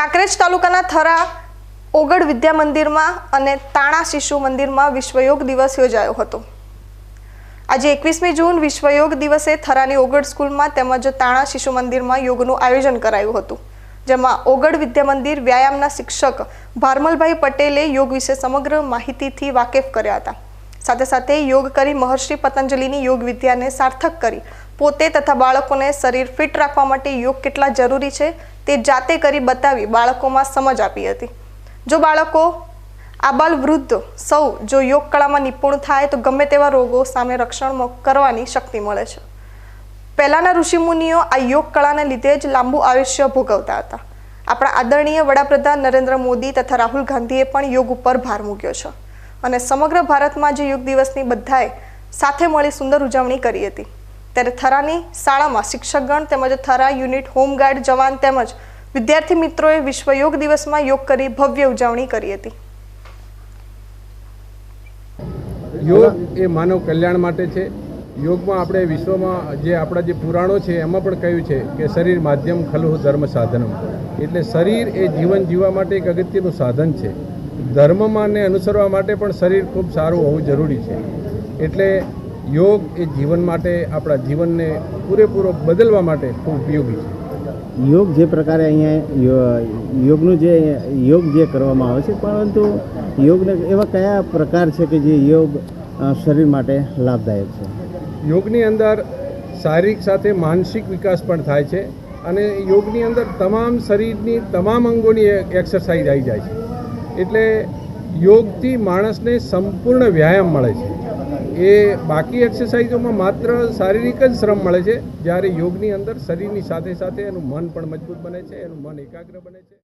કાંકરેજ તાલુકાના થરા ઓગડ વિદ્યા મંદિરમાં અને તાણા શિશુ મંદિરમાં વિશ્વ યોગ દિવસ યોજાયો હતો. આજે એકવીસમી જૂન વિશ્વયોગ દિવસે થરાની ઓગડ સ્કૂલમાં તેમજ તાણા શિશુ મંદિરમાં યોગનું આયોજન કરાયું હતું, જેમાં ઓગડ વિદ્યા મંદિર વ્યાયામના શિક્ષક ભારમલભાઈ પટેલે યોગ વિશે સમગ્ર માહિતીથી વાકેફ કર્યા હતા. સાથે સાથે યોગ કરી મહર્ષિ પતંજલિની યોગ વિદ્યાને સાર્થક કરી. પોતે તથા બાળકોને શરીર ફિટ રાખવા માટે યોગ કેટલા જરૂરી છે તે જાતે કરી બતાવી બાળકોમાં સમજ આપી હતી. જો બાળકો આબાલ વૃદ્ધ સૌ જો યોગ કળામાં નિપુણ થાય તો ગમે તેવા રોગો સામે રક્ષણ કરવાની શક્તિ મળે છે. પહેલાંના ઋષિમુનિઓ આ યોગ કળાને લીધે જ લાંબુ આયુષ્ય ભોગવતા હતા. આપણા આદરણીય વડાપ્રધાન નરેન્દ્ર મોદી તથા રાહુલ ગાંધીએ પણ યોગ ઉપર ભાર મૂક્યો છે. અને સમગ્ર ભારતમાં જે યોગ દિવસની બધાએ સાથે મળી સુંદર ઉજવણી કરી હતી. ત્યારે થરાની શાળામાં શિક્ષકગણ તેમજ થરા યુનિટ હોમગાર્ડ જવાન તેમજ વિદ્યાર્થી મિત્રોએ વિશ્વ યોગ દિવસમાં યોગ કરી ભવ્ય ઉજવણી કરી હતી. યોગ એ માનવ કલ્યાણ માટે છે. યોગમાં આપણે વિશ્વમાં જે આપણા જે પુરાણો છે, એમાં પણ કહ્યું છે કે શરીર માધ્યમ ખલુ ધર્મ સાધનમ. એટલે શરીર એ જીવન જીવવા માટે એક અગત્યનું સાધન છે. ધર્મમાં ને અનુસરવા માટે પણ શરીર ખૂબ સારું હોવું જરૂરી છે. એટલે યોગ એ જીવન માટે આપણા જીવનને પૂરેપૂરો બદલવા માટે ખૂબ ઉપયોગી છે. યોગ જે પ્રકારે અહીંયા યોગનું જે યોગ જે કરવામાં આવે છે પરંતુ યોગને એવા કયા પ્રકાર છે કે જે યોગ શરીર માટે લાભદાયક છે? યોગની અંદર શારીરિક સાથે માનસિક વિકાસ પણ થાય છે અને યોગની અંદર તમામ શરીરની તમામ અંગોની એક્સરસાઇઝ આવી જાય છે. એટલે યોગથી માણસને સંપૂર્ણ વ્યાયામ મળે છે. એ બાકી એક્સરસાઇઝોમાં માત્ર શારીરિક જ શ્રમ મળે છે. જ્યારે યોગની અંદર શરીરની સાથે સાથે એનું મન પણ મજબૂત બને છે, એનું મન એકાગ્ર બને છે.